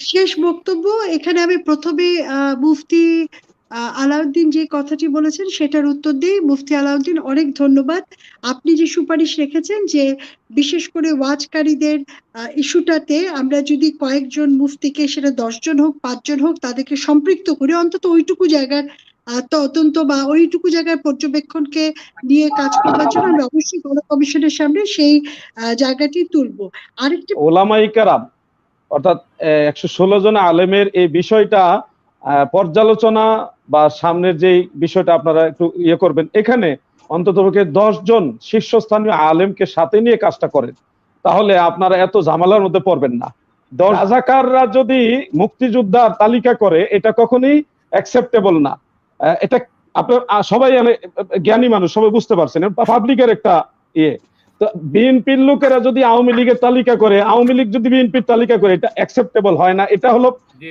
শেষ বক্তব্য, এখানে আমি প্রথমে মুফতি আলাউদ্দিন যে কথাটি বলেছেন সেটার উত্তর দিই। মুফতি আলাউদ্দিন, অনেক ধন্যবাদ। আপনি যে সুপারিশ রেখেছেন যে বিশেষ করে ওয়াজকারীদের ইস্যুটাতে আমরা যদি কয়েকজন মুফতিকে, সেটা দশজন হোক, পাঁচজন হোক, তাদেরকে সম্পৃক্ত করে অন্তত ওইটুকু জায়গার তদন্ত বা ওইটুকু জায়গার পর্যবেক্ষণকে নিয়ে কাজ করবার জন্য আমরা অবশ্যই গণ কমিশনের সামনে সেই জায়গাটি তুলবো। আরেকটি ওলামাই কারাম অর্থাৎ একশো ষোলো জন আলেমের এই বিষয়টা পর্যালোচনা বা সামনের যে বিষয়টা আপনারা একটু ইয়ে করবেন, এখানে অন্তত দশ জন শীর্ষস্থানীয় আলেমকে সাথে নিয়ে কাজটা করেন। তাহলে আপনারা এত ঝামেলার মধ্যে পড়বেন না। রাজাকাররা যদি মুক্তিযোদ্ধার তালিকা করে, এটা কখনোই অ্যাকসেপ্টেবল না। এটা আপনার সবাই জ্ঞানী মানুষ, সবাই বুঝতে পারছেন পাবলিকের একটা ইয়ে। বিএনপির লোকেরা যদি আওয়ামী লীগের তালিকা করে আওয়ামী লীগ যদি বিএনপির তালিকা করে এটা অ্যাকসেপ্টেবল হয় না। এটা হলো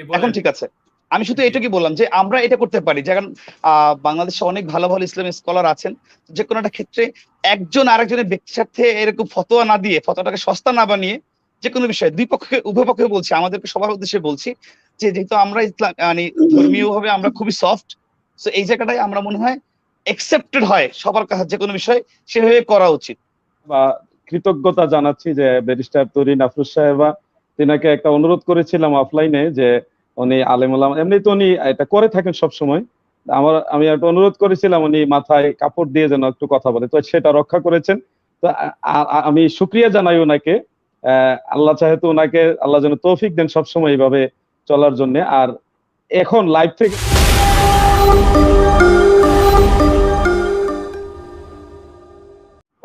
এখন ঠিক আছে। আমি শুধু এটুকুই বললাম যে আমরা এটা করতে পারি। যেমন আহ, বাংলাদেশে অনেক ভালো ভালো ইসলামিক স্কলার আছেন। যে কোনো একটা ক্ষেত্রে একজন আরেকজনের ব্যক্তির সাথে এরকম ফতোয়া না দিয়ে ফতোয়াটাকে সস্তা না বানিয়ে যে কোনো বিষয়ে দুই পক্ষে উভয় পক্ষে বলছি আমাদেরকে সবার উদ্দেশ্যে বলছি যে যেহেতু আমরা ইসলাম মানে ধর্মীয় ভাবে আমরা খুবই সফট তো এই জায়গাটায় আমরা মনে হয় একসেপ্টেড হয় সবার কাছে যে কোনো বিষয় সেভাবে করা উচিত। কৃতজ্ঞতা জানাচ্ছি যে ব্যারিস্টার তরিন আফরুজ সাহেবা, তিনাকে একটা অনুরোধ করেছিলাম অফলাইনে যে উনি আলেম ওলামা এমনি তো উনি এটা করে থাকেন সব সময় আমার, আমি একটা অনুরোধ করেছিলাম উনি মাথায় কাপড় দিয়ে যেন একটু কথা বলে, তো সেটা রক্ষা করেছেন। তো আমি শুক্রিয়া জানাই ওনাকে আল্লাহ চাহেতু ওনাকে আল্লাহ যেন তৌফিক দেন সবসময় এইভাবে চলার জন্য। আর এখন লাইভ থেকে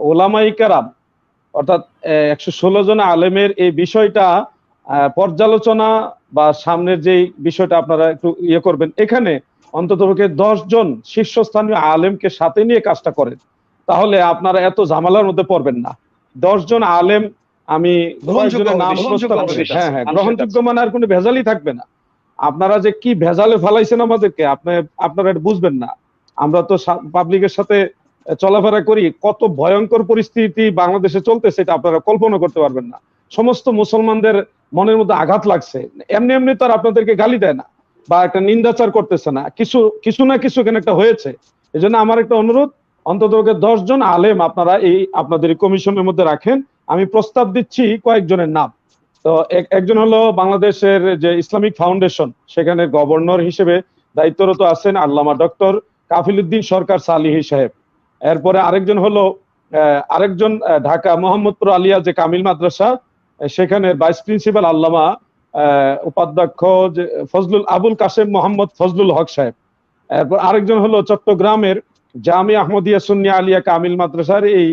ওলামাই কারাম অর্থাৎ একশো ষোলো জন আলেমের এই বিষয়টা পর্যালোচনা বা সামনের যে বিষয়টা আপনারা একটু ইয়ে করবেন এখানে অন্তত দশ জন শীর্ষস্থানীয় আলেমকে সাথে নিয়ে কাজটা করেন। তাহলে আপনারা এত ঝামেলার মধ্যে পড়বেন না। দশ জন আলেম আমি নাম। হ্যাঁ হ্যাঁ গ্রহণযোগ্য মানে আর কোনো ভেজালই থাকবে না। আপনারা যে কি ভেজালে ফেলাইছেন আমাদেরকে আপনি আপনারা বুঝবেন না। আমরা তো পাবলিকের সাথে চলাফেরা করি, কত ভয়ঙ্কর পরিস্থিতি বাংলাদেশে চলতেছে এটা আপনারা কল্পনা করতে পারবেন না। সমস্ত মুসলমানদের মনের মধ্যে আঘাত লাগছে। এমনি এমনি তো আর আপনাদেরকে গালি দেয় না বা একটা নিন্দাচার করতেছে না। কিছু কিছু না কিছু এখানে একটা হয়েছে। এই জন্য আমার একটা অনুরোধ, অন্তত জন আলেম আপনারা এই, আপনাদের কমিশনের মধ্যে রাখেন। আমি প্রস্তাব দিচ্ছি কয়েকজনের নাম। তো এক- একজন হলো বাংলাদেশের যে ইসলামিক ফাউন্ডেশন, সেখানে গভর্নর হিসেবে দায়িত্বরত আছেন আল্লামা ডক্টর কাফিলুদ্দিন সরকার সালিহি সাহেব। এরপরে আরেকজন হলো আরেকজন ঢাকা মোহাম্মদপুর আলিয়া যে কামিল মাদ্রাসা সেখানে ভাইস প্রিন্সিপাল আল্লামা উপাধ্যক্ষ যে, ফজলুল, আবুল কাসেম মোহাম্মদ ফজলুল হক সাহেব। এরপর আরেকজন হলো চট্টগ্রামের জামি আহমদিয়া সুন্নিয়া আলিয়া কামিল মাদ্রাসার এই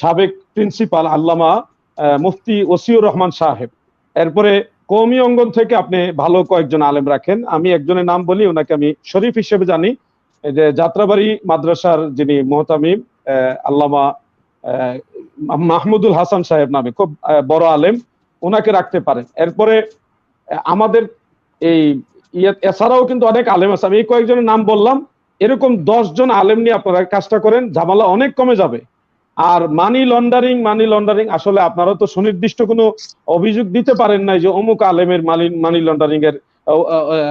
সাবেক প্রিন্সিপাল আল্লামা মুফতি ওসিউর রহমান সাহেব। এরপরে কৌমি অঙ্গন থেকে আপনি ভালো কয়েকজন আলেম রাখেন। আমি একজনের নাম বলি, ওনাকে আমি শরীফ হিসেবে জানি। যে যাত্রাবাড়ি মাদ্রাসার যিনি মোহতামিম আল্লামা মাহমুদুল হাসান সাহেব নামে খুব বড় আলেম ওনাকে রাখতে পারেন। এরপরে আমাদের এই ইয়ে- এছাড়াও কিন্তু অনেক আলেম আছে। আমি কয়েকজনের নাম বললাম। এরকম জন আলেম নিয়ে আপনারা কাজটা করেন, ঝামেলা অনেক কমে যাবে। আর মানি লন্ডারিং মানি লন্ডারিং, আসলে আপনারা তো সুনির্দিষ্ট কোনো অভিযোগ দিতে পারেন নাই যে অমুক আলেমের মানি মানি লন্ডারিং এর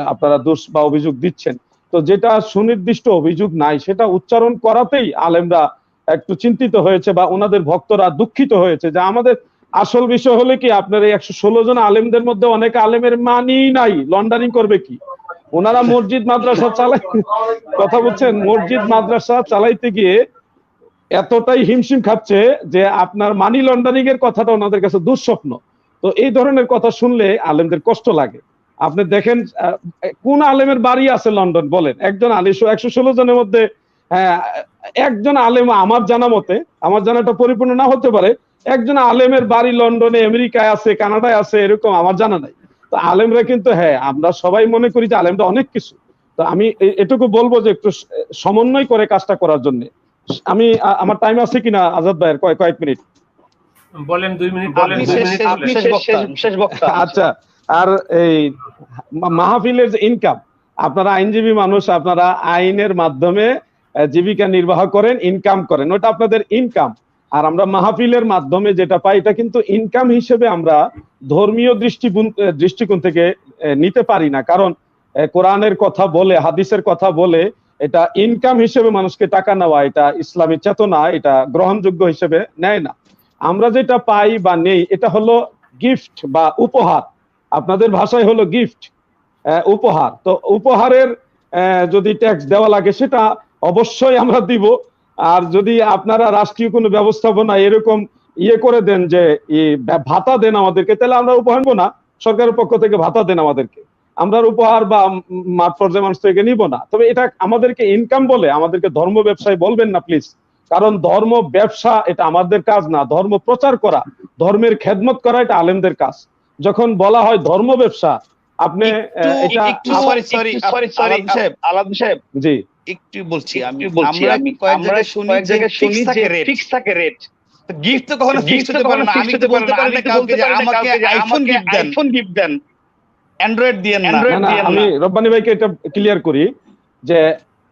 আপনারা দোষ বা অভিযোগ দিচ্ছেন। তো যেটা সুনির্দিষ্ট অভিযোগ নাই, সেটা উচ্চারণ করাতেই আলেমরা একটু চিন্তিত হয়েছে বা ওনাদের ভক্তরা দুঃখিত হয়েছে যে আমাদের আসল বিষয় হলে কি, আপনার এই একশো ষোলো জন আলেমদের মধ্যে অনেক আলেমের মানি নাই লন্ডারিং করবে কি? ওনারা মসজিদ, মাদ্রাসা চালাই, কথা বলছেন, মসজিদ, মাদ্রাসা চালাইতে গিয়ে এতটাই হিমশিম খাচ্ছে যে আপনার মানি লন্ডারিং এর কথাটা ওনাদের কাছে দুঃস্বপ্ন। তো এই ধরনের কথা শুনলে আলেমদের কষ্ট লাগে। আপনি দেখেন আহ, কোন আলেমের বাড়ি আছে লন্ডন? বলেন একজন আলিশো একশো ষোলো জনের মধ্যে আহ, একজন আলেম আমার জানা মতে আমার জানাটা পরিপূর্ণ না হতে পারে একজন আলেমের বাড়ি লন্ডনে আমেরিকায় আছে কানাডায় আছে এরকম আমার জানা নাই। তো আলেমরা কিন্তু হ্যাঁ আমরা সবাই মনে করি যে আলেমরা অনেক কিছু। তো আমি এটুকু বলব যে একটু সমন্বয় করে কাজটা করার জন্য। আমি আমার টাইম আছে কিনা আজাদ ভাইয়ের? কয়েক কয়েক মিনিট। বলেন দুই মিনিট বলেন শেষ বক্তা। আচ্ছা। আর এই মাহফিলের যে ইনকাম আপনারা আইনজীবী মানুষ, আপনারা আইনের মাধ্যমে জীবিকা নির্বাহ করেন ইনকাম করেন। ওটা আপনাদের ইনকাম আর আমরা মাহফিলের মাধ্যমে যেটা পাই, এটা কিন্তু ইনকাম হিসেবে আমরা ধর্মীয় দৃষ্টিকোণ দৃষ্টিকোণ থেকে নিতে পারি না। কারণ কোরআনের কথা বলে, হাদিসের কথা বলে, এটা ইনকাম হিসেবে মানুষকে টাকা নেওয়া, এটা ইসলামী চেতনা, এটা গ্রহণযোগ্য হিসেবে নেয় না। আমরা যেটা পাই বা নেই, এটা হলো গিফট বা উপহার। আপনাদের ভাষায় হলো গিফট উপহার। তো উপহারের যদি ট্যাক্স দেওয়া লাগে, সেটা অবশ্যই আমরা দিব। আর যদি আপনারা রাষ্ট্রীয় কোনো ব্যবস্থাপনা এরকম ইয়ে করে দেন যে ভাতা দেন আমাদেরকে, তাহলে আমরা উপহার না। সরকারের পক্ষ থেকে ভাতা দেন আমাদেরকে। আমরা উপহার বা মাঠ পর্যায়ে মানুষ থেকে নিব না। তবে এটা আমাদেরকে ইনকাম বলে, আমাদেরকে ধর্ম ব্যবসায় বলবেন না প্লিজ কারণ ধর্ম ব্যবসা, এটা আমাদের কাজ না। ধর্ম প্রচার করা, ধর্মের খেদমত করা, এটা আলেমদের কাজ। যখন বলা হয় ধর্ম ব্যবসা আপনি এটা সরি সরি সরি সরি সাহেব আলাদা সাহেব। জি। একটু বলছি আমি বলছি আমি কয়েক জায়গায় শুনি কয়েক যে জায়গায় শুনি ফিক্স যে থাকে রেট ফিক্স থাকে রেট গিফট তো কখনো ফিক্স হতে পারে না আমি তো বলতে পারি না কাউকে যে আমাকে আইফোন গিফট দেন। আইফোন গিফট দেন। অ্যান্ড্রয়েড দিয়েন না। আমি রব্বানি ভাইকে এটা ক্লিয়ার করি যে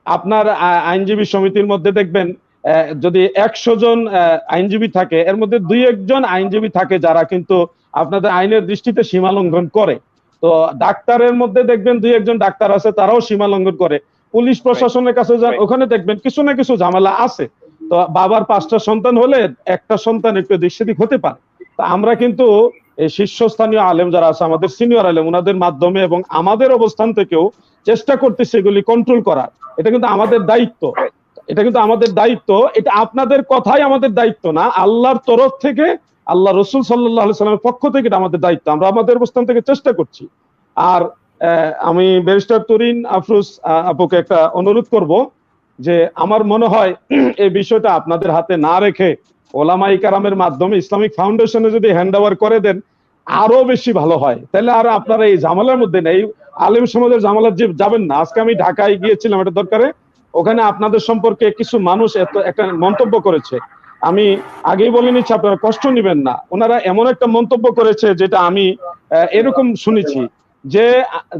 আপনার আইনজীবী সমিতির মধ্যে দেখবেন আহ, যদি একশো জন আহ, আইনজীবী থাকে এর মধ্যে দুই একজন আইনজীবী থাকে যারা কিন্তু আপনাদের আইনের দৃষ্টিতে সীমা লঙ্ঘন করে। তো ডাক্তারের মধ্যে দেখবেন দুই একজন ডাক্তার আছে তারাও সীমা লঙ্ঘন করে। পুলিশ প্রশাসনের কাছে যান ওখানে দেখবেন কিছু না কিছু ঝামেলা আছে। তো বাবার পাঁচটা সন্তান হলে একটা সন্তান একটু দিক সেদিক হতে পারে। তা আমরা কিন্তু এই শীর্ষস্থানীয় আলেম যারা আছে আমাদের সিনিয়র আলেম ওনাদের মাধ্যমে এবং আমাদের অবস্থান থেকেও চেষ্টা করতেছে সেগুলি কন্ট্রোল করার। এটা কিন্তু আমাদের দায়িত্ব। এটা কিন্তু আমাদের দায়িত্ব। এটা আপনাদের কথাই আমাদের দায়িত্ব না আল্লাহর তরফ থেকে আল্লাহ রসুল সাল্লাহ সাল্লামের পক্ষ থেকে এটা আমাদের দায়িত্ব। আমরা আমাদের অবস্থান থেকে চেষ্টা করছি। আর আমি ব্যারিস্টার তরিন আফরুজ আপুকে একটা অনুরোধ করব যে আমার মনে হয় এই বিষয়টা আপনাদের হাতে না রেখে ওলামাই কারামের মাধ্যমে ইসলামিক ফাউন্ডেশনে যদি হ্যান্ড ওভার করে দেন, আরও বেশি ভালো হয়। তাহলে আর আপনারা এই ঝামেলার মধ্যে নেই। আলেম সমাজের ঝামেলার যে যাবেন না। আজকে আমি ঢাকায় গিয়েছিলাম, এটা দরকারে। ওখানে আপনাদের সম্পর্কে কিছু মানুষ এত, একটা মন্তব্য করেছে। আমি আগেই বলে নিচ্ছি, আপনারা কষ্ট নেবেন না। ওনারা এমন একটা মন্তব্য করেছে যেটা আমি এরকম শুনেছি যে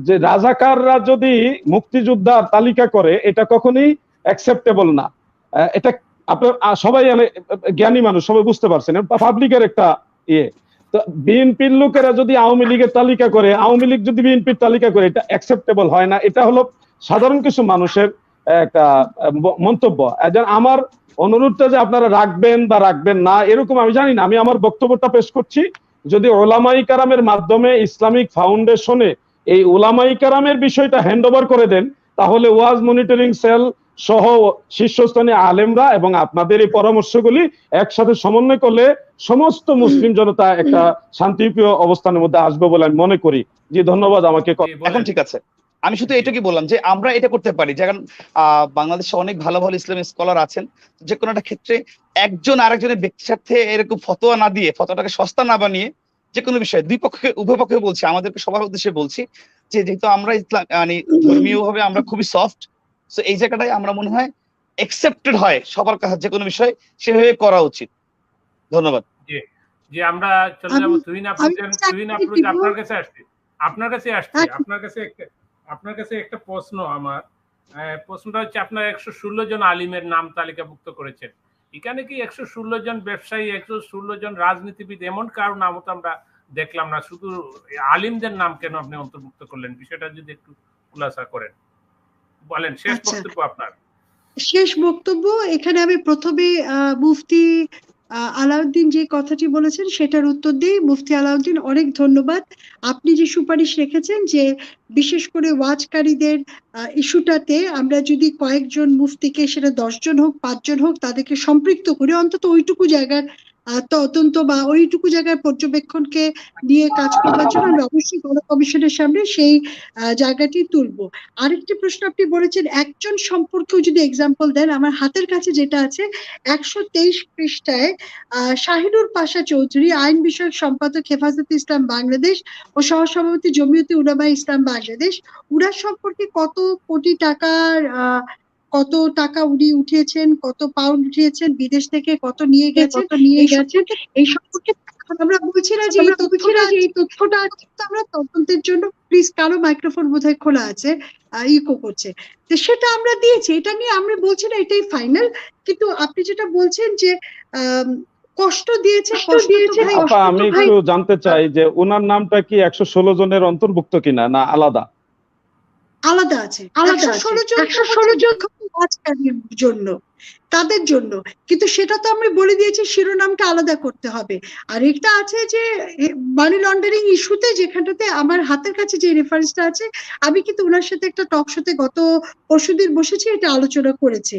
যে রাজাকাররা যদি মুক্তিযোদ্ধার তালিকা করে, এটা কখনোই অ্যাকসেপ্টেবল না। এটা আপনার সবাই জ্ঞানী মানুষ, সবাই বুঝতে পারছেন পাবলিকের একটা ইয়ে। তো বিএনপির লোকেরা যদি আওয়ামী লীগের তালিকা করে, আওয়ামী লীগ যদি বিএনপির তালিকা করে, এটা অ্যাকসেপ্টেবল হয় না। এটা হলো সাধারণ কিছু মানুষের একটা মন্তব্য। একজন আমার অনুরোধটা যে আপনারা রাখবেন বা রাখবেন না এরকম আমি জানি না। আমি আমার বক্তব্যটা পেশ করছি। যদি ওলামাই কারামের মাধ্যমে ইসলামিক ফাউন্ডেশনে এই ওলামাই কারামের বিষয়টা হ্যান্ড ওভার করে দেন তাহলে ওয়াজ মনিটরিং সেল সহ শীর্ষস্থানীয় আলেমরা এবং আপনাদের এই পরামর্শগুলি একসাথে সমন্বয় করলে সমস্ত মুসলিম জনতা একটা শান্তিপ্রিয় অবস্থানের মধ্যে আসবে বলে আমি মনে করি। জি ধন্যবাদ আমাকে। এখন ঠিক আছে। আমি শুধু এটুকুই বললাম যে আমরা এটা করতে পারি। যেমন আহ, বাংলাদেশে অনেক ভালো ভালো ইসলামিক স্কলার আছেন। যে কোনো একটা ক্ষেত্রে একজন আরেকজনের ব্যক্তি স্বার্থে এরকম ফতোয়া না দিয়ে ফতোয়াটাকে সস্তা না বানিয়ে যে কোনো বিষয়ে দুই পক্ষে উভয় পক্ষে বলছি আমাদেরকে সবার উদ্দেশ্যে বলছি যে যেহেতু আমরা ইসলাম মানে ধর্মীয় ভাবে আমরা খুবই সফট তো এই জায়গাটায় আমরা মনে হয় একসেপ্টেড হয় সবার কাছে যে কোনো বিষয় সেভাবে করা উচিত। ধন্যবাদ। যে আমরা চলে যাব। তুহিন চাকরি তুহিন আফরোজ দিব। আপনার কাছে আসছে আপনার কাছে আসছে আচ্ছা। আপনার কাছে একটা আপনার কাছে একটা প্রশ্ন আমার। প্রশ্নটা হচ্ছে আপনার একশো ষোলো জন আলিমের নাম তালিকাভুক্ত করেছেন। এখানে কি একশো ষোলো জন ব্যবসায়ী একশো ষোলো জন রাজনীতিবিদ এমন কারও নাম তো আমরা দেখলাম না? শুধু আলিমদের নাম কেন আপনি অন্তর্ভুক্ত করলেন? বিষয়টা যদি একটু খুলাসা করেন। বলেন শেষ আচ্ছা। বক্তব্য আপনার। শেষ বক্তব্য এখানে আমি প্রথমে মুফতি আলাউদ্দিন যে কথাটি বলেছেন সেটার উত্তর দিই মুফতি আলাউদ্দিন অনেক ধন্যবাদ। আপনি যে সুপারিশ রেখেছেন যে বিশেষ করে ওয়াজকারীদের ইস্যুটাতে আমরা যদি কয়েকজন মুফতিকে, সেটা দশজন হোক, পাঁচজন হোক, তাদেরকে সম্পৃক্ত করে অন্তত ওইটুকু জায়গার তদন্ত বা ওইটুকু জায়গার পর্যবেক্ষণকে নিয়ে কাজ করবার জন্য আমরা অবশ্যই গণ কমিশনের সামনে সেই জায়গাটি তুলবো। আরেকটি প্রশ্ন আপনি বলেছেন, একজন সম্পর্কেও যদি এক্সাম্পল দেন, আমার হাতের কাছে যেটা আছে, একশো তেইশ পৃষ্ঠায় শাহিনুর পাশা চৌধুরী, আইন বিষয়ক সম্পাদক হেফাজত ইসলাম বাংলাদেশ ও সহসভাপতি জমিয়তে উলামা ইসলাম বাংলাদেশ, উনার সম্পর্কে কত কোটি টাকার, আহ কত টাকা উনি উঠিয়েছেন কত পাউন্ড উঠিয়েছেন বিদেশ থেকে কত নিয়ে গেছেন কত নিয়ে গেছেন এই সম্পর্কে আমরা বলছি না যে এই তথ্যটা এই তথ্যটা আমরা তদন্তের জন্য প্লিজ কারও মাইক্রোফোন বোধহয় খোলা আছে ইকো করছে। তো সেটা আমরা দিয়েছি এটা নিয়ে আমরা বলছি না এটাই ফাইনাল কিন্তু আপনি যেটা বলছেন যে আম, কষ্ট দিয়েছে কষ্ট দিয়েছে আপা আমি একটু জানতে চাই যে ওনার নামটা কি একশো ষোলো জনের অন্তর্ভুক্ত কিনা না আলাদা? আলাদা আছে আলাদা ষোলো জন জন্য। তাদের জন্য। কিন্তু সেটা তো আমি বলে দিয়েছি, শিরোনামটা আলাদা করতে হবে। আর একটা আছে যে মানি লন্ডারিং ইস্যুতে যেখানটাতে আমার হাতের কাছে যে রেফারেন্সটা আছে, আমি কিন্তু ওনার সাথে একটা টক শোতে গত পরশুদিন বসেছি, এটা আলোচনা করেছে।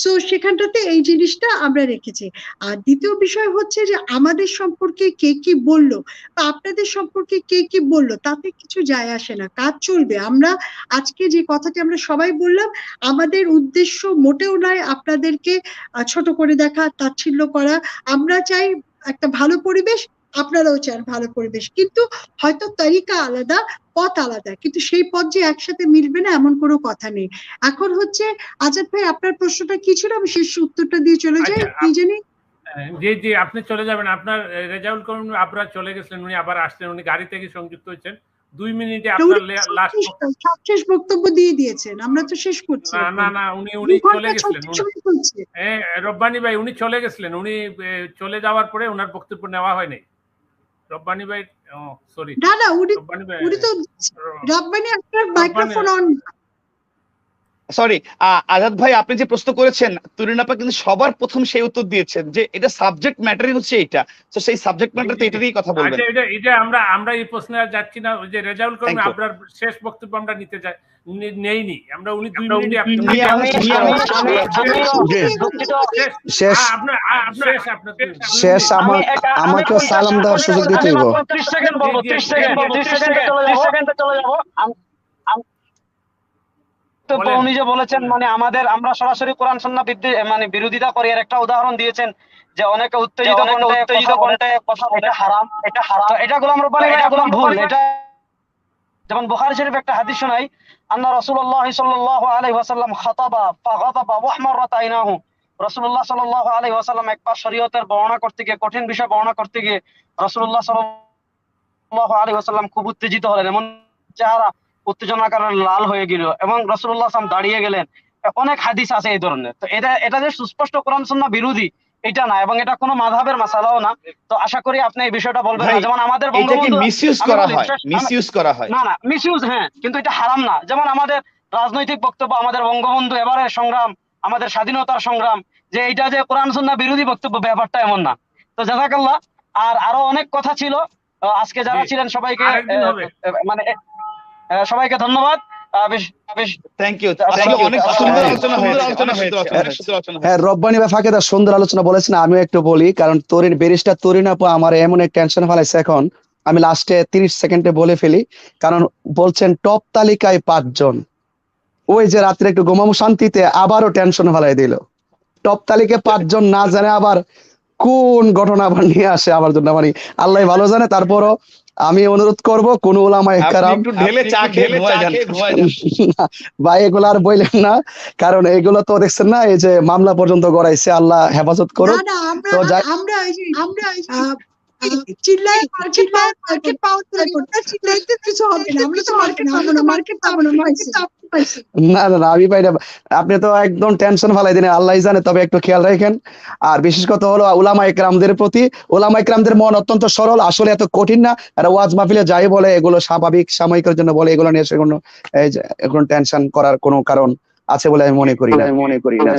সো সেখানটাতে এই জিনিসটা আমরা রেখেছি। আর দ্বিতীয় বিষয় হচ্ছে যে, আমাদের সম্পর্কে কে কি বলল বা আপনাদের সম্পর্কে কে কি বলল, তাতে কিছু যায় আসে না, কাজ চলবে। আমরা আজকে যে কথাটি আমরা সবাই বললাম, আমাদের উদ্দেশ্য মোটেও নয় আপনাদেরকে আহ, ছোট করে দেখা তাচ্ছিল্য করা। আমরা চাই একটা ভালো পরিবেশ আপনারাও চান ভালো পরিবেশ। কিন্তু হয়তো তারিকা আলাদা পথ আলাদা। কিন্তু সেই পথ যে একসাথে মিলবে না এমন কোনো কথা নেই। এখন হচ্ছে আজাদ ভাই আপনার প্রশ্নটা কি ছিল? আমি শেষ উত্তরটা দিয়ে চলে যাই আচ্ছা, কি জানি? জি জি আপনি চলে যাবেন। আপনার রেজাউল করিম আপনারা চলে গেছিলেন উনি আবার আসছেন উনি গাড়ি থেকে সংযুক্ত হচ্ছেন দুই মিনিটে আপনার লাস্ট শেষ বক্তব্য দিয়ে দিয়েছেন আমরা তো শেষ করছি না না না উনি উনি চলে গেছিলেন। এ, রব্বানি ভাই উনি চলে গেছিলেন উনি চলে যাওয়ার পরে ওনার বক্তব্য নেওয়া হয়নি। রব্বানি ভাই সরি না না উনি উনি তো রব্বানি আপনার মাইক্রোফোন অন সরি আজাদ ভাই আপনি যে প্রশ্ন করেছেন তুরিনাপা কিন্তু সবার প্রথম সেই উত্তর দিয়েছেন যে এটা সাবজেক্ট ম্যাটারই হচ্ছে এটা তো সেই সাবজেক্ট ম্যাটারতে এটারই কথা বলবেন আচ্ছা এটা এটা আমরা আমরা এই প্রশ্নে আর যাচ্ছি না ওই যে রেজাউল করিম আপনার শেষ বক্তব্য আমরা নিতে চাই নেইনি আমরা উনি দুই মিনিটে শেষ আ, আপনার আপনার শেষ আপনার শেষ আমার আমি একটা- আমি আমাকেও পঞ্চাশ সালাম দেওয়ার সুযোগ দিতে আমি হইব 30 সেকেন্ড বলব জি, জি, 30 সেকেন্ড বলব 30 সেকেন্ডে চলে যাব 30 সেকেন্ডে চলে যাব উনি যে বলেছেন মানে আমাদের আমরা সরাসরি কোরআন বিদ্যে মানে বিরোধিতা করি এর একটা উদাহরণ দিয়েছেন যে অনেকে উত্তেজিত উত্তেজিত কথা এটা হারাম এটা হারাম। এটা গোলাম রব্বানি ভাই একদম ভুল। এটা যেমন বুখারী শরীফ একটা হাদিস শোনাই আন্না রাসূলুল্লাহ সাল্লাল্লাহু আলাইহি ওয়াসাল্লাম খাতাবা ফাগাতাবা ওয়াহমারাত আইনাহু। রাসূলুল্লাহ সাল্লাল্লাহু আলাইহি ওয়াসাল্লাম একবার শরীয়তের বর্ণনা করতে গিয়ে কঠিন বিষয় বর্ণনা করতে গিয়ে রাসূলুল্লাহ সাল্লাল্লাহু আলাইহি ওয়াসাল্লাম খুব উত্তেজিত হলেন। এমন চেহারা উত্তেজনার কারণে লাল হয়ে গেল এবং রাসূলুল্লাহ সাল্লাম দাঁড়িয়ে গেলেন। অনেক হাদিস আছে এই ধরনের। তো এটা এটা যে সুস্পষ্ট কোরআন সুন্নাহ বিরোধী এটা না এবং এটা কোনো মাযহাবের মাসালাও না। তো আশা করি আপনি এই বিষয়টা বলবেন। যেমন আমাদের মিসইউজ করা হয় মিসইউজ করা হয়। না না মিসইউজ হ্যাঁ কিন্তু এটা হারাম না। যেমন আমাদের রাজনৈতিক বক্তব্য আমাদের বঙ্গবন্ধু এবারে সংগ্রাম আমাদের স্বাধীনতার সংগ্রাম যে এটা যে কোরআন সুন্নাহ বিরোধী বক্তব্য ব্যাপারটা এমন না। তো জাজাকাল্লাহ আর আরও অনেক কথা ছিল। আজকে যারা ছিলেন সবাইকে মানে সবাইকে ধন্যবাদ। হ্যাঁ, সুন্দর হ্যাঁ। হ্যাঁ রব্বানি বা ফাঁকে তার সুন্দর আলোচনা বলেছেন আমিও একটু বলি কারণ তরিন ব্যারিস্টার তরিন আপু আমার এমন এক টেনশন ফেলাইছে এখন আমি লাস্টে তিরিশ সেকেন্ডে বলে ফেলি কারণ বলছেন টপ তালিকায় পাঁচজন। ওই যে রাত্রে একটু ঘুমামু শান্তিতে আবারও টেনশন ফেলাই দিল। টপ তালিকায় পাঁচজন না জানে আবার কোন ঘটনা আবার নিয়ে আসে আমার জন্য মানে আল্লাহ ভালো জানে তারপরও আমি অনুরোধ করব কোন ওলামা একরাম একটু ঢেলে চা খেলে। ভাই এগুলো আর বললেন না। কারণ এগুলো তো দেখছেন না এই যে মামলা পর্যন্ত গড়াইছে আল্লাহ হেফাজত করো না না আমরা তো যাই- আমরা আমরা চিল্লায় মার্কেট পাওয়ার মার্কেট পাওয়ার চিল্লাইতে কিছু হবে না আমরা তো মার্কেট পাবো না মার্কেট পাবো না। না না না আমি পাই না। আপনি তো একদম টেনশন ফেলাই দিন আল্লাহ জানে তবে একটু খেয়াল রাখেন। আর বিশেষ কথা হলো উলামা ইকরামদের প্রতি উলামা ইকরামদের মন অত্যন্ত সরল আসলে এত কঠিন না। আর ওয়াজ মাহফিলে যাই বলে এগুলো স্বাভাবিক সাময়িকের জন্য বলে এগুলো নিয়ে সে কোনো এখন টেনশন করার কোনো কারণ আছে বলে আমি মনে করি না। মনে করি না।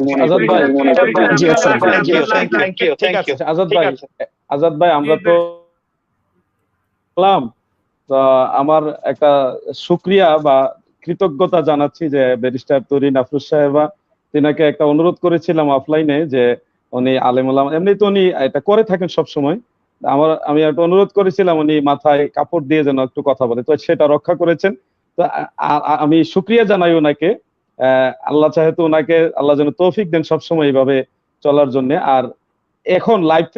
ভাই। আজাদ ভাই আমরা তো আমার একটা সুক্রিয়া বা কৃতজ্ঞতা জানাচ্ছি যে ব্যারিস্টার তরিন আফরুজ সাহেবা, তিনাকে একটা অনুরোধ করেছিলাম অফলাইনে যে উনি আলেমুলাম এমনি তো উনি এটা করে থাকেন সব সময় আমার, আমি একটা অনুরোধ করেছিলাম উনি মাথায় কাপড় দিয়ে যেন একটু কথা বলে, তো সেটা রক্ষা করেছেন। তো আমি সুক্রিয়া জানাই ওনাকে আল্লাহ চাহে তো ওনাকে আল্লাহ যেন তৌফিক দেন সবসময় এইভাবে চলার জন্য। আর এখন লাইভ